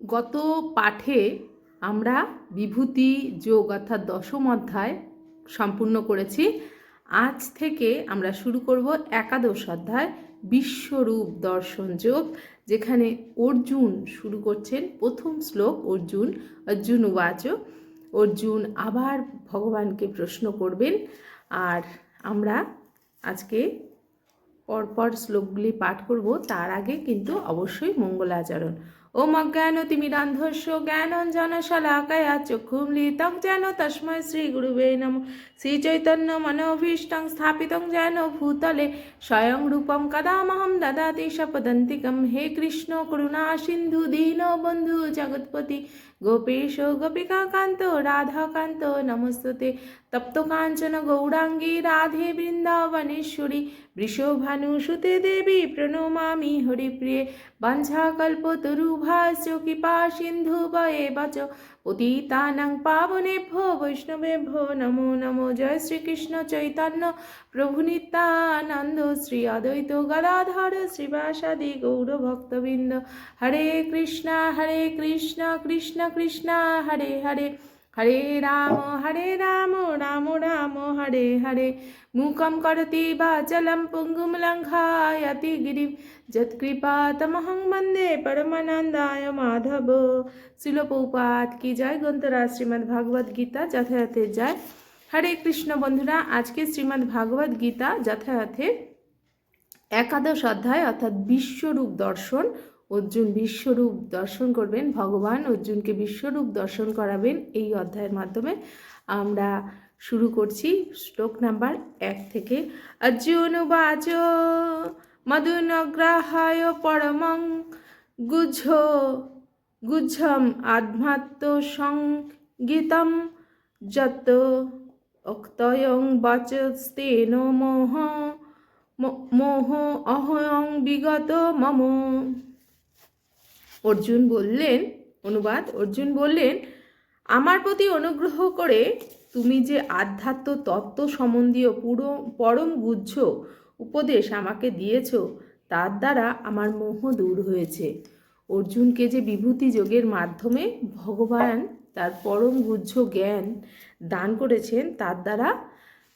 গত পাঠে আমরা বিভূতি যোগ অর্থাৎ দশম অধ্যায় সম্পূর্ণ করেছি। আজ থেকে আমরা শুরু করব একাদশ অধ্যায়, বিশ্বরূপ দর্শন যোগ, যেখানে অর্জুন শুরু করছেন প্রথম শ্লোক, অর্জুন অর্জুন উবাচ। অর্জুন আবার ভগবানকে প্রশ্ন করবেন। আর আমরা আজকে পরপর শ্লোকগুলি পাঠ করব, তার আগে কিন্তু অবশ্যই মঙ্গলাচরণ। ওম অজ্ঞান তিমিরান্ধস্য জ্ঞানঞ্জন শলাকয়া চক্ষুমলিতং যেন তস্মৈ শ্রী গুরুবে নম। শ্রী চৈতন্য মনোভীষ্টং স্থাপিতং যেন ভূতলে স্বয়ং রূপম কদামহম দদাতি শপদন্তিকম। হে কৃষ্ণ করুণা সিন্ধু দীন বন্ধু জগৎপতি। গোপেশ গোপিকাকান্ত রাধাকান্ত নমস্তুতে। তপ্ত কাঞ্চন গৌরাঙ্গী রাধে বৃন্দাবনেশ্বরী। বৃষভানুসুতে দেবী প্রণমামি হরিপ্রিয়ে। বাঞ্ছাকল্পতরুভাশ্চ কৃপা সিন্ধু বয়ে বচ। পতিতানাং বৈষ্ণবে ভো নমো নমো। জয় শ্রীকৃষ্ণ চৈতন্য। প্রভু নিত্যানন্দ শ্রী অদ্বৈত গদাধর শ্রীবাসাদি গৌরভক্তবৃন্দ। হরে কৃষ্ণ হরে কৃষ্ণ কৃষ্ণ কৃষ্ণ, হরে হরে। হরে রাম হরে রাম রাম রাম, হরে হরে। মূকম করতি বাচলম পুঙ্গুম লঙ্ঘায়তি গিরিম যৎকৃপাতমহং বন্দে পরমানন্দায় মাধব। শিলপৌপাত কি জয়? গ্রন্থরা শ্রীমদ্ ভাগবত গীতা যথাযথে যায় হরে কৃষ্ণ বন্ধুরা, আজকে শ্রীমদ্ ভাগবত গীতা যথাযথে একাদশ অধ্যায় অর্থাৎ বিশ্বরূপ দর্শন অর্জুন বিশ্বরূপ দর্শন করবেন, ভগবান অর্জুনকে বিশ্বরূপ দর্শন করাবেন এই অধ্যায়ের মাধ্যমে। আমরা শুরু করছি শ্লোক নাম্বার এক থেকে। অর্জুন বাচ মধুনগ্রাহায় পরমং গুঝ গুঝম আধ্যাত্ম সংগীতম যত অক্তয়ং বচস্তেন মোহ মোহ অহয়ং বিগত মম। অর্জুন বললেন, অনুবাদ, অর্জুন বললেন, আমার প্রতি অনুগ্রহ করে তুমি যে আধ্যাত্ম তত্ত্ব সম্বন্ধীয় পুরো পরম গুজ্জ উপদেশ আমাকে দিয়েছ, তার দ্বারা আমার মোহ দূর হয়েছে। অর্জুনকে যে বিভূতি যোগের মাধ্যমে ভগবান তার পরম গুজ্জ জ্ঞান দান করেছেন, তার দ্বারা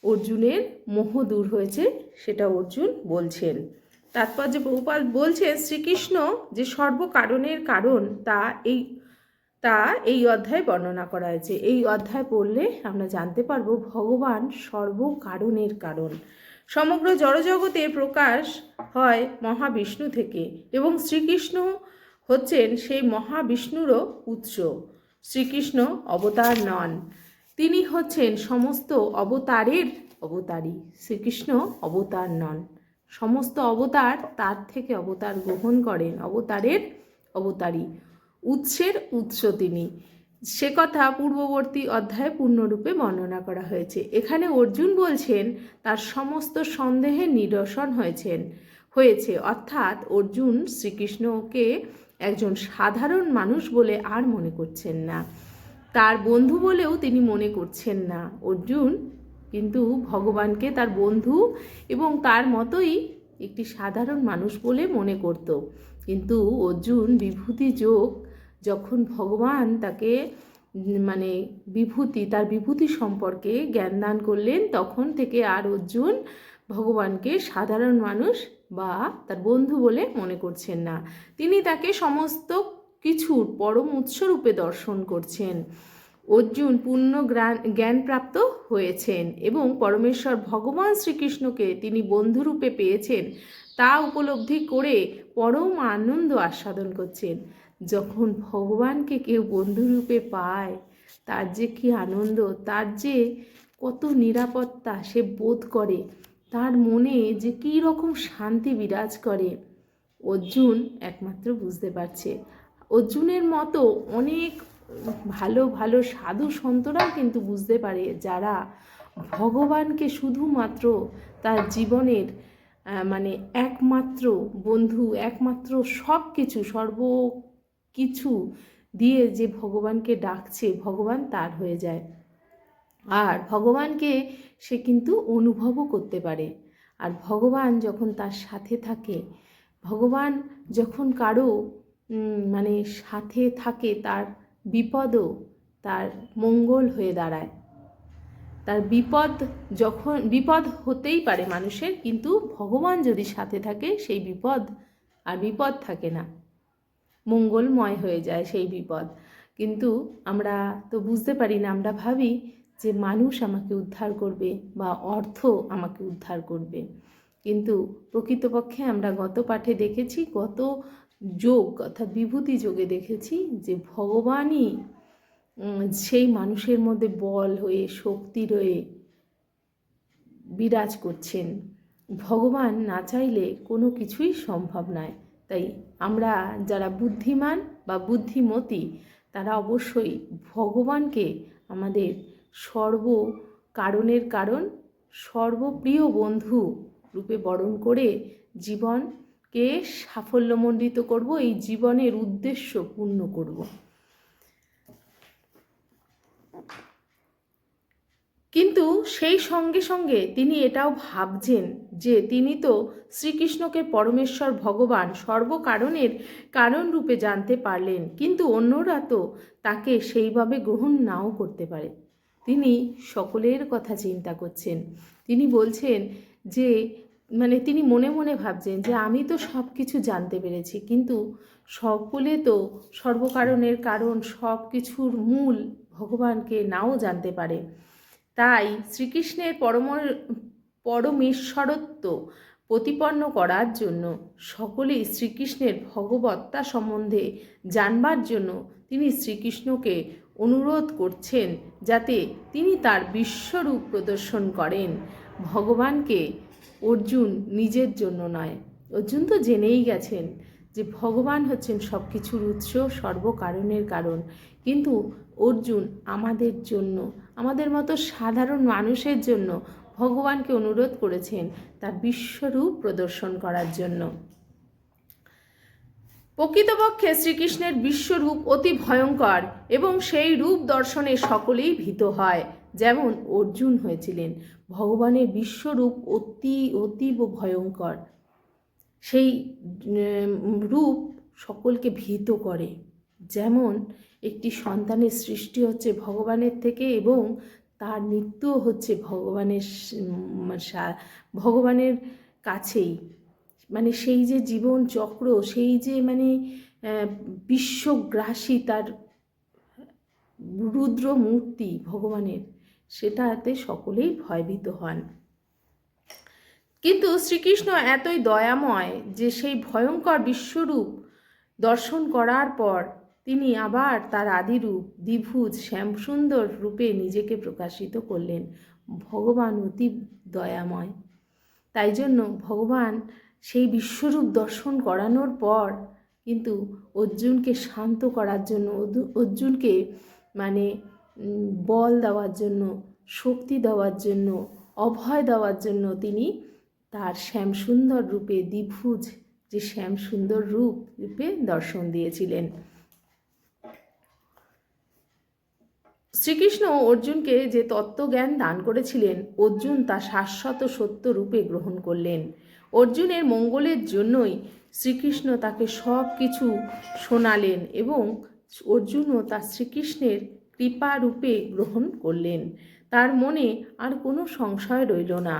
অর্জুনের মোহ দূর হয়েছে, সেটা অর্জুন বলছেন। তাৎপর্য বহুপাল বলছেন শ্রীকৃষ্ণ যে সর্বকারণের কারণ, তা এই তা এই অধ্যায়ে বর্ণনা করা হয়েছে। এই অধ্যায় পড়লে আমরা জানতে পারব ভগবান সর্বকারণের কারণ। সমগ্র জড়জগতে প্রকাশ হয় মহাবিষ্ণু থেকে এবং শ্রীকৃষ্ণ হচ্ছেন সেই মহাবিষ্ণুরও উৎস। শ্রীকৃষ্ণ অবতার নন। তিনি হচ্ছেন সমস্ত অবতারের অবতারী। শ্রীকৃষ্ণ অবতার নন। সমস্ত অবতার তার থেকে অবতার গ্রহণ করেন, অবতারের অবতারী। উৎসের উৎস তিনি। সে কথা পূর্ববর্তী অধ্যায়ে পূর্ণরূপে বর্ণনা করা হয়েছে। এখানে অর্জুন বলছেন, তার সমস্ত সন্দেহের নিরসন হয়েছেন, হয়েছে। অর্থাৎ অর্জুন শ্রীকৃষ্ণকে একজন সাধারণ মানুষ বলে আর মনে করছেন না। তার বন্ধু বলেও তিনি মনে করছেন না। অর্জুন কিন্তু ভগবানকে তার বন্ধু এবং তার মতোই একটি সাধারণ মানুষ বলে মনে করত। কিন্তু অর্জুন বিভূতি যোগ যখন ভগবান তাকে মানে বিভূতি, তার বিভূতি সম্পর্কে জ্ঞান দান করলেন, তখন থেকে আর অর্জুন ভগবানকে সাধারণ মানুষ বা তার বন্ধু বলে মনে করছেন না। তিনি তাকে সমস্ত কিছুর পরম উৎসরূপে দর্শন করছেন। অর্জুন পূর্ণ জ্ঞানপ্রাপ্ত হয়েছেন এবং পরমেশ্বর ভগবান শ্রীকৃষ্ণকে তিনি বন্ধুরূপে পেয়েছেন। তা উপলব্ধি করে পরম আনন্দ আস্বাদন করছেন। যখন ভগবানকে কেউ বন্ধুরূপে পায়, তার যে কি আনন্দ, তার যে কত নিরাপত্তা সে বোধ করে, তার মনে যে কী রকম শান্তি বিরাজ করে, অর্জুন একমাত্র বুঝতে পারছে। অর্জুনের মতো অনেক ভালো ভালো সাধু সন্তরাও কিন্তু বুঝতে পারে যারা ভগবানকে শুধুমাত্র তার জীবনের মানে একমাত্র বন্ধু, একমাত্র সব কিছু সর্ব কিছু দিয়ে যে ভগবানকে ডাকছে, ভগবান তার হয়ে যায়। আর ভগবানকে সে কিন্তু অনুভবও করতে পারে। আর ভগবান যখন তার সাথে থাকে, ভগবান যখন কারও মানে সাথে থাকে তার বিপদও তার মঙ্গল হয়ে দাঁড়ায়। তার বিপদ যখন, বিপদ হতেই পারে মানুষের, কিন্তু ভগবান যদি সাথে থাকে, সেই বিপদ আর বিপদ থাকে না। মঙ্গলময় হয়ে যায় সেই বিপদ। কিন্তু আমরা তো বুঝতে পারি না, আমরা ভাবি যে মানুষ আমাকে উদ্ধার করবে বা অর্থ আমাকে উদ্ধার করবে। কিন্তু প্রকৃতপক্ষে আমরা গত পাঠে দেখেছি, গত যোগ অর্থাৎ বিভূতি যোগে দেখেছি যে ভগবানই সেই মানুষের মধ্যে বল হয়ে, শক্তি রয়ে বিরাজ করছেন। ভগবান না চাইলে কোনো কিছুই সম্ভব নয়। তাই আমরা যারা বুদ্ধিমান বা বুদ্ধিমতী, তারা অবশ্যই ভগবানকে আমাদের সর্ব কারণের কারণ, সর্বপ্রিয় বন্ধু রূপে বরণ করে জীবনকে সাফল্যমণ্ডিত করব, এই জীবনের উদ্দেশ্য পূর্ণ করব? কিন্তু সেই সঙ্গে সঙ্গে তিনি এটাও ভাবছেন যে তিনি তো শ্রীকৃষ্ণকে পরমেশ্বর ভগবান সর্বকারণের কারণ রূপে জানতে পারলেন, কিন্তু অন্যরা তো তাকে সেইভাবে গ্রহণ নাও করতে পারে। তিনি সকলের কথা চিন্তা করছেন। তিনি বলছেন যে মানে তিনি মনে মনে ভাবছেন যে আমি তো সব কিছু জানতে পেরেছি, কিন্তু সকলে তো সর্বকারণের কারণ সব কিছুর মূল ভগবানকে নাও জানতে পারে। তাই শ্রীকৃষ্ণের পরম, পরমেশ্বরত্ব প্রতিপন্ন করার জন্য সকলেই শ্রীকৃষ্ণের ভগবত্তা সম্বন্ধে জানবার জন্য তিনি শ্রীকৃষ্ণকে অনুরোধ করছেন যাতে তিনি তার বিশ্বরূপ প্রদর্শন করেন। ভগবানকে অর্জুন নিজের জন্য নয়। অর্জুন তো জেনেই গেছেন যে ভগবান হচ্ছেন সব কিছুর উৎস, সর্বকারণের কারণ। কিন্তু অর্জুন আমাদের জন্য, আমাদের মতো সাধারণ মানুষের জন্য ভগবানকে অনুরোধ করেছেন তার বিশ্বরূপ প্রদর্শন করার জন্য। প্রকৃতপক্ষে শ্রীকৃষ্ণের বিশ্বরূপ অতি ভয়ঙ্কর এবং সেই রূপ দর্শনে সকলেই ভীত হয়, যেমন অর্জুন হয়েছিলেন। ভগবানের বিশ্বরূপ অতি, অতীব ভয়ঙ্কর। সেই রূপ সকলকে ভীত করে। যেমন একটি সন্তানের সৃষ্টি হচ্ছে ভগবানের থেকে এবং তার মৃত্যুও হচ্ছে ভগবানের ভগবানের কাছেই। মানে সেই যে জীবন চক্র, সেই যে মানে বিশ্বগ্রাসী তার রুদ্র মূর্তি ভগবানের। সেটাতে সকলেই ভয়ভীত হন। কিন্তু শ্রীকৃষ্ণ এতই দয়াময় যে সেই ভয়ঙ্কর বিশ্বরূপ দর্শন করার পর তিনি আবার তার আদিরূপ, দ্বিভুজ, শ্যামসুন্দর রূপে নিজেকে প্রকাশিত করলেন। ভগবান অতি দয়াময়। তাই জন্য ভগবান সেই বিশ্বরূপ দর্শন করানোর পর কিন্তু অর্জুনকে শান্ত করার জন্য অর্জুনকে মানে বল দেওয়ার জন্য, শক্তি দেওয়ার জন্য, অভয় দেওয়ার জন্য তিনি তার শ্যামসুন্দর রূপে দ্বিভুজ, যে শ্যামসুন্দর রূপ রূপে দর্শন দিয়েছিলেন। শ্রীকৃষ্ণ অর্জুনকে যে তত্ত্বজ্ঞান দান করেছিলেন, অর্জুন তা শাশ্বত সত্য রূপে গ্রহণ করলেন। অর্জুনের মঙ্গলের জন্যই শ্রীকৃষ্ণ তাকে সব কিছু শোনালেন এবং অর্জুনও তা শ্রীকৃষ্ণের কৃপা রূপে গ্রহণ করলেন। তার মনে আর কোনো সংশয় রইল না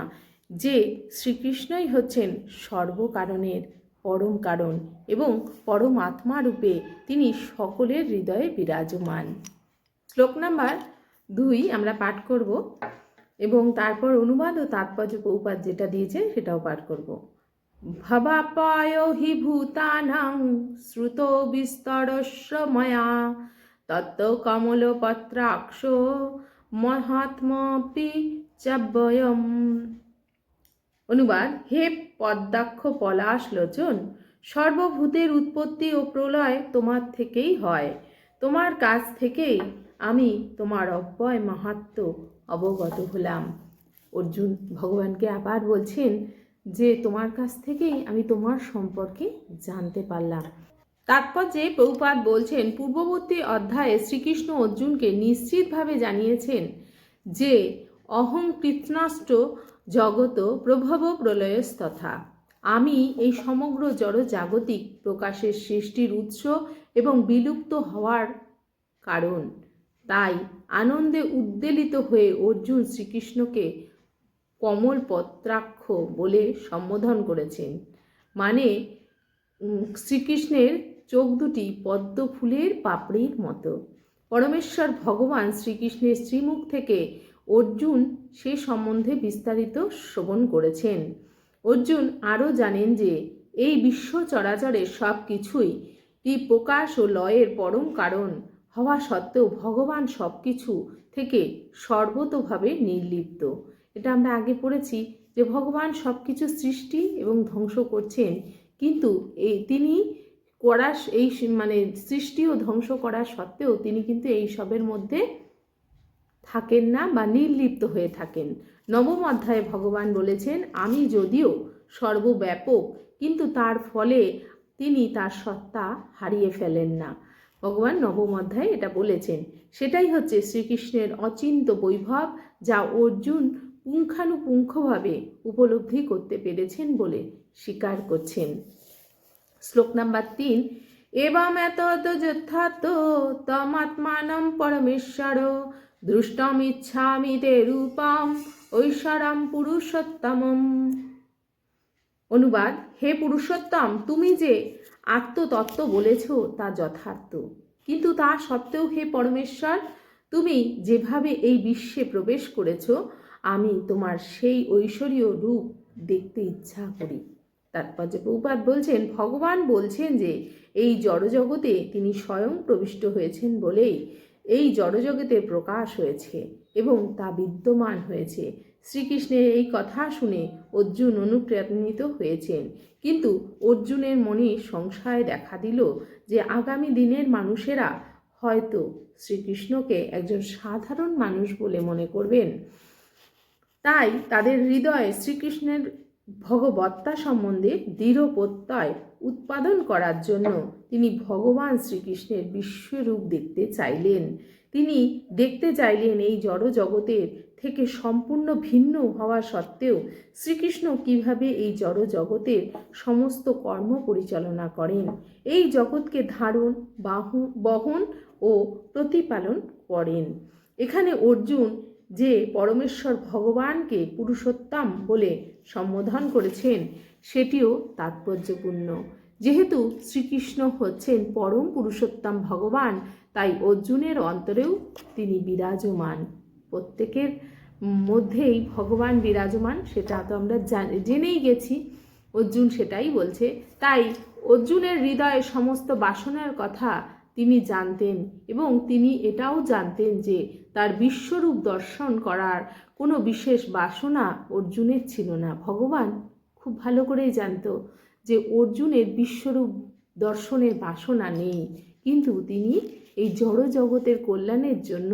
যে শ্রীকৃষ্ণই হচ্ছেন সর্বকারণের পরম কারণ এবং পরমাত্মা রূপে তিনি সকলের হৃদয়ে বিরাজমান। শ্লোক নাম্বার দুই আমরা পাঠ করব এবং তারপর অনুবাদ ও তাৎপর্য উপপাদ যেটা দিয়েছে সেটাও পাঠ করব। ভবাপায় হি ভূতানাং শ্রুত বিস্তরস্য ময়া তত্ত্ব কমলপত্রাক্ষ মহাত্মপি চাব্যয়ম অনুবাদ, হে পদ্মাক্ষ পলাশ লোচন, সর্বভূতের উৎপত্তি ও প্রলয় তোমার থেকেই হয়। তোমার কাছ থেকেই আমি তোমার অব্যয় মাহাত্ম অবগত হলাম। অর্জুন ভগবানকে আবার বলছেন যে, তোমার কাছ থেকেই আমি তোমার সম্পর্কে জানতে পারলাম। তাৎপর্যে প্রভুপাদ বলছেন, পূর্ববর্তী অধ্যায়ে শ্রীকৃষ্ণ অর্জুনকে নিশ্চিতভাবে জানিয়েছেন যে অহং কৃষ্ণাষ্ট জগত প্রভব প্রলয়স্তথা। আমি এই সমগ্র জড়জাগতিক প্রকাশের সৃষ্টির উৎস এবং বিলুপ্ত হওয়ার কারণ। তাই আনন্দে উদ্বেলিত হয়ে অর্জুন শ্রীকৃষ্ণকে কমল পত্রাক্ষ বলে সম্বোধন করেছেন। মানে শ্রীকৃষ্ণের চোখ দুটি পদ্ম ফুলের পাপড়ির মতো। পরমেশ্বর ভগবান শ্রীকৃষ্ণের শ্রীমুখ থেকে অর্জুন সে সম্বন্ধে বিস্তারিত শ্রবণ করেছেন। অর্জুন আরও জানেন যে, এই বিশ্ব চরাচরের সব কিছুই ই প্রকাশ ও লয়ের পরম কারণ হওয়া সত্ত্বেও ভগবান সব কিছু থেকে সর্বতভাবে নির্লিপ্ত। এটা আমরা আগে পড়েছি যে ভগবান সব কিছু সৃষ্টি এবং ধ্বংস করছেন, কিন্তু এই তিনি করা এই মানে সৃষ্টি ও ধ্বংস করা সত্ত্বেও তিনি কিন্তু এই সবের মধ্যে থাকেন না বা নির্লিপ্ত হয়ে থাকেন। নবম অধ্যায়ে ভগবান বলেছেন, আমি যদিও সর্বব্যাপক, কিন্তু তার ফলে তিনি তার সত্তা হারিয়ে ফেলেন না। ভগবান নবম অধ্যায়ে এটা বলেছেন। সেটাই হচ্ছে শ্রীকৃষ্ণের অচিন্ত বৈভব, যা অর্জুন পুঙ্খানুপুঙ্খভাবে উপলব্ধি করতে পেরেছেন বলে স্বীকার করছেন। শ্লোক নাম্বার তিন, এবম এত যথার্থ, তমাত্মানম পরমেশ্বর, দৃষ্টম ইচ্ছামি তে রূপম ঐশ্বরম পুরুষোত্তমম। অনুবাদ, হে পুরুষোত্তম, তুমি যে আত্মতত্ত্ব বলেছ তা যথার্থ। কিন্তু তা সত্ত্বেও হে পরমেশ্বর, তুমি যেভাবে এই বিশ্বে প্রবেশ করেছ, আমি তোমার সেই ঐশ্বরীয় রূপ দেখতে ইচ্ছা করি। তাৎপর্য প্রভুপাত বলছেন, ভগবান বলছেন যে, এই জড়জগতে তিনি স্বয়ং প্রবিষ্ট হয়েছেন বলেই এই জড়জগতে প্রকাশ হয়েছে এবং তা বিদ্যমান হয়েছে। শ্রীকৃষ্ণের এই কথা শুনে অর্জুন অনুপ্রাণিত হয়েছেন। কিন্তু অর্জুনের মনে সংশয় দেখা দিল যে, আগামী দিনের মানুষেরা হয়তো শ্রীকৃষ্ণকে একজন সাধারণ মানুষ বলে মনে করবেন। তাই তাদের হৃদয়ে শ্রীকৃষ্ণের ভগবত্তা সম্বন্ধে দৃঢ় প্রত্যয় উৎপাদন করার জন্য তিনি ভগবান শ্রীকৃষ্ণের বিশ্বরূপ দেখতে চাইলেন। তিনি দেখতে চাইলেন এই জড় জগতের থেকে সম্পূর্ণ ভিন্ন হওয়া সত্ত্বেও শ্রীকৃষ্ণ কীভাবে এই জড় জগতের সমস্ত কর্ম পরিচালনা করেন, এই জগৎকে ধারণ, বাহু, বহন ও প্রতিপালন করেন। এখানে অর্জুন যে পরমেশ্বর ভগবানকে পুরুষোত্তম বলে সম্বোধন করেছেন, সেটিও তাৎপর্যপূর্ণ। যেহেতু শ্রীকৃষ্ণ হচ্ছেন পরম পুরুষোত্তম ভগবান, তাই অর্জুনের অন্তরেও তিনি বিরাজমান। প্রত্যেকের মধ্যেই ভগবান বিরাজমান, সেটা তো আমরা জান- জেনেই গেছি। অর্জুন সেটাই বলছে। তাই অর্জুনের হৃদয়ে সমস্ত বাসনার কথা তিনি জানতেন এবং তিনি এটাও জানতেন যে তার বিশ্বরূপ দর্শন করার কোনো বিশেষ বাসনা অর্জুনের ছিল না। ভগবান খুব ভালো করেই জানতো যে অর্জুনের বিশ্বরূপ দর্শনের বাসনা নেই। কিন্তু তিনি এই জড় জগতের কল্যাণের জন্য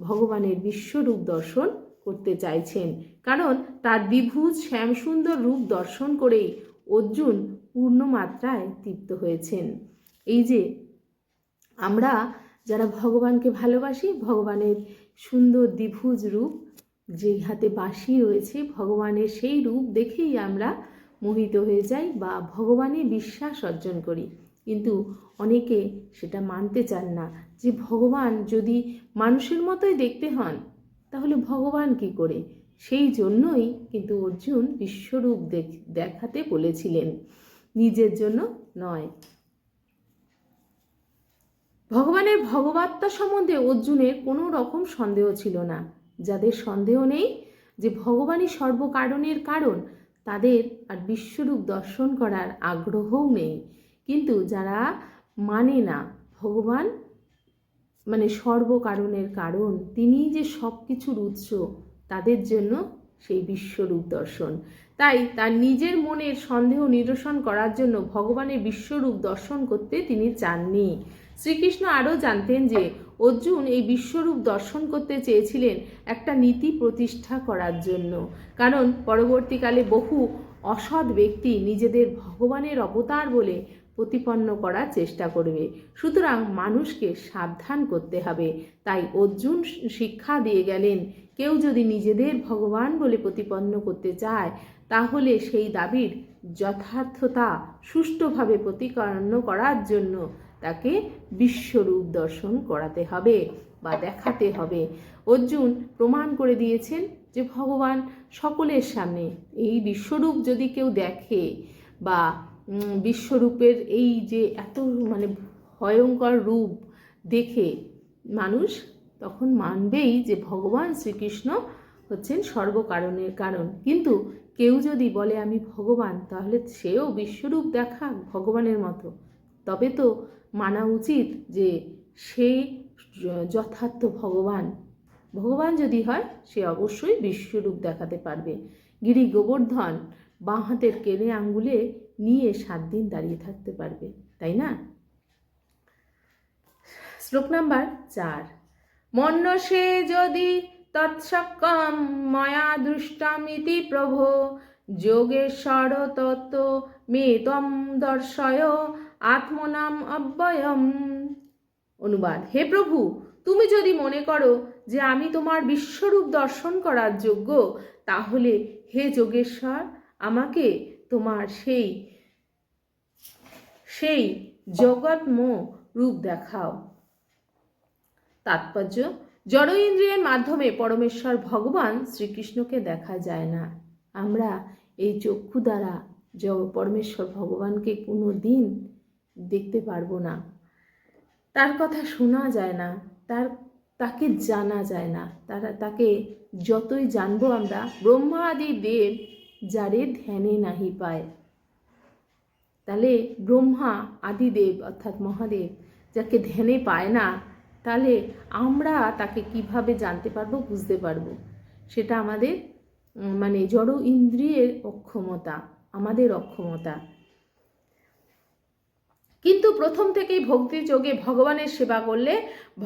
ভগবানের বিশ্বরূপ দর্শন করতে চাইছেন। কারণ তার দ্বিভুজ শ্যামসুন্দর রূপ দর্শন করেই অর্জুন পূর্ণ মাত্রায় তৃপ্ত হয়েছেন। এই যে আমরা যারা ভগবানকে ভালোবাসি, ভগবানের সুন্দর দ্বিভুজ রূপ যে হাতে বাঁশি রয়েছে, ভগবানের সেই রূপ দেখেই আমরা মোহিত হয়ে যাই বা ভগবানে বিশ্বাস অর্জন করি। কিন্তু অনেকে সেটা মানতে চান না যে ভগবান যদি মানুষের মতোই দেখতে হন, তাহলে ভগবান কি করে? সেই জন্যই কিন্তু অর্জুন বিশ্বরূপ দেখ- দেখাতে বলেছিলেন। নিজের জন্য নয়। ভগবানের ভগবাত্তা সম্বন্ধে অর্জুনের কোনো রকম সন্দেহ ছিল না। যাদের সন্দেহ নেই যে ভগবানই সর্বকারণের কারণ, তাদের আর বিশ্বরূপ দর্শন করার আগ্রহও নেই। কিন্তু যারা মানে না ভগবান মানে সর্বকারণের কারণ তিনি যে সব কিছুর উৎস, তাদের জন্য সেই বিশ্বরূপ দর্শন। তাই তার নিজের মনের সন্দেহ নিরসন করার জন্য ভগবানের বিশ্বরূপ দর্শন করতে তিনি চাননি। শ্রীকৃষ্ণ আরও জানতেন যে অর্জুন এই বিশ্বরূপ দর্শন করতে চেয়েছিলেন একটা নীতি প্রতিষ্ঠা করার জন্য। কারণ পরবর্তীকালে বহু অসৎ ব্যক্তি নিজেদের ভগবানের অবতার বলে প্রতিপন্ন করার চেষ্টা করবে। সুতরাং মানুষকে সাবধান করতে হবে। তাই অর্জুন শিক্ষা দিয়ে গেলেন, কেউ যদি নিজেদের ভগবান বলে প্রতিপন্ন করতে চায়, তাহলে সেই দাবির যথার্থতা সুষ্ঠুভাবে প্রতিকান্ন করার জন্য তাকে বিশ্বরূপ দর্শন করাতে হবে বা দেখাতে হবে। অর্জুন প্রমাণ করে দিয়েছেন যে ভগবান সকলের সামনে এই বিশ্বরূপ যদি কেউ দেখে বা বিশ্বরূপের এই যে এত মানে ভয়ঙ্কর রূপ দেখে মানুষ তখন মানবেই যে ভগবান শ্রীকৃষ্ণ হচ্ছেন সর্বকারণের কারণ। কিন্তু কেউ যদি বলে, আমি ভগবান, তাহলে সেও বিশ্বরূপ দেখা ভগবানের মতো। তবে তো মানা উচিত যে সেই যথার্থ ভগবান। ভগবান যদি হয়, সে অবশ্যই বিশ্বরূপ দেখাতে পারবে। গিরি গোবর্ধন বাঁ হাতের কেড়ে আঙ্গুলে নিয়ে সাত দিন দাঁড়িয়ে থাকতে পারবে, তাই না? শ্লোক নাম্বার চার। মন্যসে যদি তৎসক্কম ময়া দৃষ্টমিতি প্রভো, যোগেশ্বর তত্ত্ব মে দর্শয় আত্মনাম অব্যয়ম অনুবাদ, হে প্রভু, তুমি যদি মনে করো যে আমি তোমার বিশ্বরূপ দর্শন করার যোগ্য, তাহলে হে যোগেশ্বর, আমাকে তোমার সেই সেই জগৎম রূপ দেখাও। তাৎপর্য, জড় ইন্দ্রিয়ের মাধ্যমে পরমেশ্বর ভগবান শ্রীকৃষ্ণকে দেখা যায় না। আমরা এই চক্ষু দ্বারা পরমেশ্বর ভগবানকে কোনো দিন দেখতে পারব না। তার কথা শোনা যায় না, তার, তাকে জানা যায় না। তারা, তাকে যতই জানব আমরা ব্রহ্মা আদি দেব যারে ধ্যানে নাহি পায়। তাহলে ব্রহ্মা, আদিদেব অর্থাৎ মহাদেব যাকে ধ্যানে পায় না তাহলে আমরা তাকে কীভাবে জানতে পারব, বুঝতে পারব? সেটা আমাদের মানে জড় ইন্দ্রিয়ের অক্ষমতা, আমাদের অক্ষমতা। কিন্তু প্রথম থেকেই ভক্তি যোগে ভগবানের সেবা করলে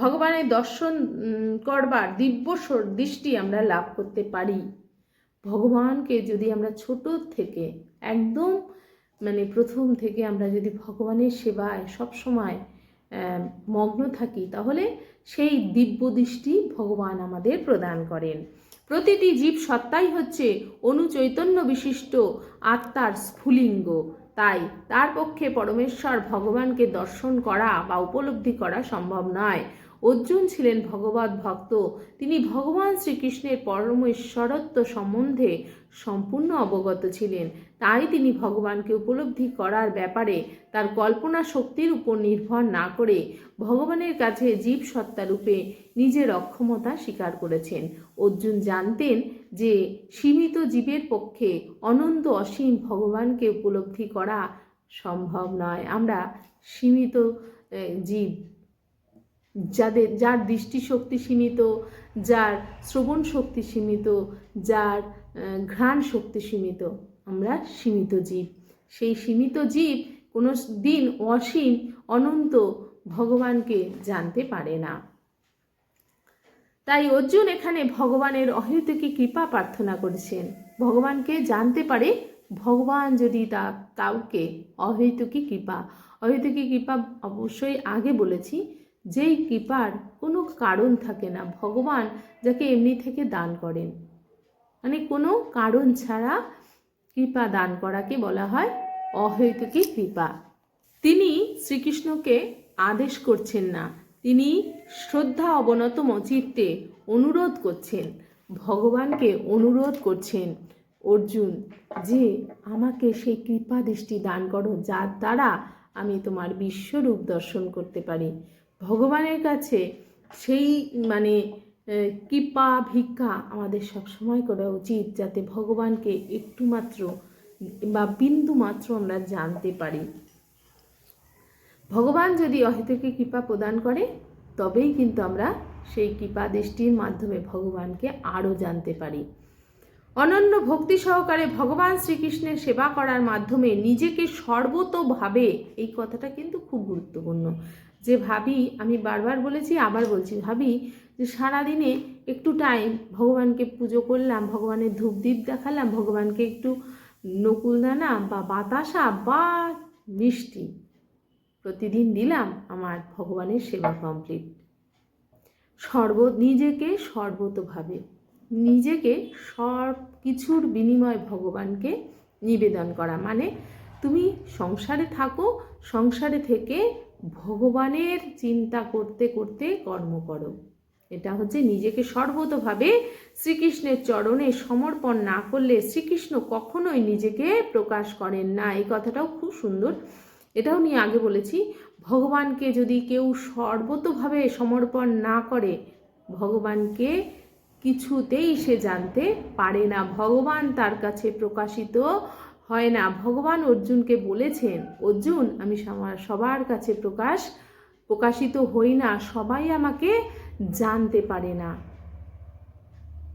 ভগবানের দর্শন করবার দিব্য দৃষ্টি আমরা লাভ করতে পারি। ভগবানকে যদি আমরা ছোট থেকে একদম মানে প্রথম থেকে আমরা যদি ভগবানের সেবায় সবসময় মগ্ন থাকি, তাহলে সেই দিব্য দৃষ্টি ভগবান আমাদের প্রদান করেন। প্রতিটি জীব সত্তাই হচ্ছে অনুচৈতন্য বিশিষ্ট আত্মার স্ফুলিঙ্গ। তাই তার পক্ষে পরমেশ্বর ভগবানকে দর্শন করা বা উপলব্ধি করা সম্ভব নয়। অর্জুন ছিলেন ভগবত ভক্ত। তিনি ভগবান শ্রীকৃষ্ণের পরম ঈশ্বরত্ব সম্বন্ধে সম্পূর্ণ অবগত ছিলেন। তাই তিনি ভগবানকে উপলব্ধি করার ব্যাপারে তার কল্পনা শক্তির উপর নির্ভর না করে ভগবানের কাছে জীব সত্তা রূপে নিজের অক্ষমতা স্বীকার করেছেন। অর্জুন জানতেন যে সীমিত জীবের পক্ষে অনন্ত অসীম ভগবানকে উপলব্ধি করা সম্ভব নয়। আমরা সীমিত জীব যাদের, যার দৃষ্টিশক্তি সীমিত, যার শ্রবণ শক্তি সীমিত, যার ঘ্রাণ শক্তি সীমিত, আমরা সীমিত জীব। সেই সীমিত জীব কোনো দিন অসীম, অনন্ত ভগবানকে জানতে পারে না। তাই অর্জুন এখানে ভগবানের অহেতুকি কৃপা প্রার্থনা করেছেন। ভগবানকে জানতে পারে, ভগবান যদি তা, কাউকে অহেতুকি কৃপা অহেতুকি কৃপা অবশ্যই আগে বলেছি যেই কৃপার কোনো কারণ থাকে না, ভগবান যাকে এমনি থেকে দান করেন। মানে কোনো কারণ ছাড়া কৃপা দান করাকে বলা হয় অহৈতুকী কৃপা। তিনি শ্রীকৃষ্ণকে আদেশ করছেন না, তিনি শ্রদ্ধা অবনত চিত্তে অনুরোধ করছেন, ভগবানকে অনুরোধ করছেন, অর্জুন, যে আমাকে সেই কৃপা দৃষ্টি দান করো, যার দ্বারা আমি তোমার বিশ্বরূপ দর্শন করতে পারি। ভগবানের কাছে সেই মানে কৃপা, ভিক্ষা আমাদের সবসময় করা উচিত যাতে ভগবানকে একটু মাত্র বা বিন্দু মাত্র আমরা জানতে পারি। ভগবান যদি অহেতুকে কৃপা প্রদান করে, তবেই কিন্তু আমরা সেই কৃপা দৃষ্টির মাধ্যমে ভগবানকে আরও জানতে পারি। অনন্য ভক্তি সহকারে ভগবান শ্রীকৃষ্ণের সেবা করার মাধ্যমে নিজেকে সর্বতোভাবে, এই কথাটা কিন্তু খুব গুরুত্বপূর্ণ যে ভাবি, আমি বারবার বলেছি, আবার বলছি, ভাবি, যে সারাদিনে একটু টাইম ভগবানকে পুজো করলাম, ভগবানের ধূপ দ্বীপ দেখালাম, ভগবানকে একটু নকুলদানা বা বাতাসা বা মিষ্টি প্রতিদিন দিলাম, আমার ভগবানের সেবা কমপ্লিট সর্ব, নিজেকে সর্বতভাবে, নিজেকে সব কিছুর বিনিময় ভগবানকে নিবেদন করা। মানে তুমি সংসারে থাকো, সংসারে থেকে ভগবানের চিন্তা করতে করতে কর্ম করো। এটা হচ্ছে নিজেকে সর্বতভাবে শ্রীকৃষ্ণের চরণে সমর্পণ না করলে শ্রীকৃষ্ণ কখনোই নিজেকে প্রকাশ করেন না। এই কথাটাও খুব সুন্দর। এটাও নিয়ে আগে বলেছি, ভগবানকে যদি কেউ সর্বতভাবে সমর্পণ না করে, ভগবানকে কিছুতেই সে জানতে পারে না। ভগবান তার কাছে প্রকাশিত হয় না। ভগবান অর্জুনকে বলেছেন, অর্জুন, আমি সবার- কাছে প্রকাশ, প্রকাশিত হই না। সবাই আমাকে জানতে পারে না।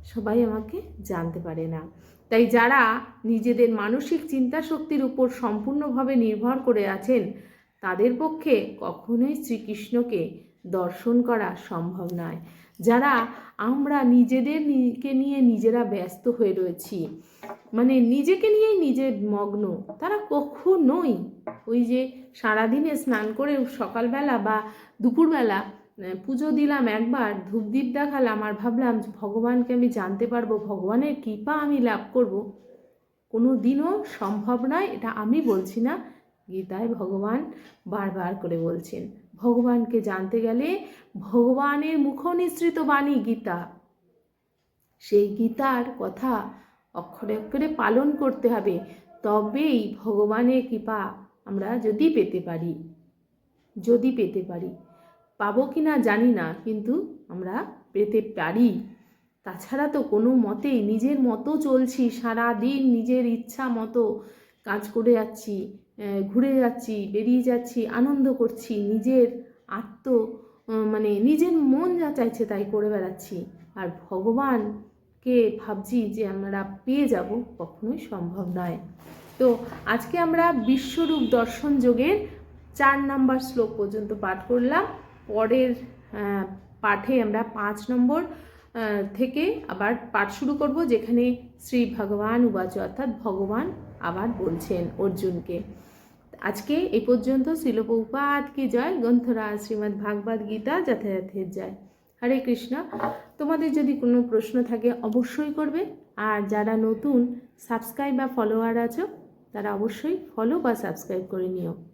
সবাই আমাকে জানতে পারে না। তাই যারা নিজেদের মানসিক চিন্তা শক্তির উপর সম্পূর্ণভাবে নির্ভর করে আছেন, তাদের পক্ষে কখনোই শ্রীকৃষ্ণকে দর্শন করা সম্ভব নয়। যারা আমরা নিজেদের কে নিয়ে নিজেরা ব্যস্ত হয়ে রয়েছি মানে নিজেকে নিয়েই নিজে মগ্ন, তারা কখনোই ওই যে সারাদিনে স্নান করে সকালবেলা বা দুপুরবেলা পুজো দিলাম একবার ধূপদীপ দেখালাম, আর ভাবলাম ভগবানকে আমি জানতে পারব, ভগবানের কৃপা আমি লাভ করব। কোনো দিনও সম্ভব নয়, এটা আমি বলছি না, গীতায় ভগবান বারবার করে বলছেন। ভগবানকে জানতে গেলে ভগবানের মুখনিসৃত বাণী গীতা। সেই গীতার কথা অক্ষরে অক্ষরে পালন করতে হবে, তবেই ভগবানের কৃপা আমরা যদি পেতে পারি। যদি পেতে পারি। পাবো কি না জানি না, কিন্তু আমরা পেতে পারি। তাছাড়া তো কোনো মতেই নিজের মতো চলছি সারা দিন নিজের ইচ্ছা মতো কাজ করে যাচ্ছি। ঘুরে যাচ্ছি, বেরিয়ে যাচ্ছি, আনন্দ করছি, নিজের আত্ম মানে নিজের মন যা চাইছে তাই করে বেড়াচ্ছি। আর ভগবানকে ভাবছি যে আমরা পেয়ে যাব, কখনোই সম্ভব নয়। তো আজকে আমরা বিশ্বরূপ দর্শন যোগের চার নম্বর শ্লোক পর্যন্ত পাঠ করলাম। পরের পাঠে আমরা পাঁচ নম্বর থেকে আবার পাঠ শুরু করব, যেখানে শ্রী ভগবান উবাচ, অর্থাৎ ভগবান আবার বলছেন অর্জুনকে। আজকে এই পর্যন্ত শিলপৌপাত কি জয় গ্রন্থরা শ্রীমদ্ ভাগবত গীতা যথাযথের জয়। হরে কৃষ্ণ। তোমাদের যদি কোনো প্রশ্ন থাকে অবশ্যই করবে, আর যারা নতুন, সাবস্ক্রাইব বা ফলোয়ার আছো, তারা অবশ্যই ফলো বা সাবস্ক্রাইব করে নিও।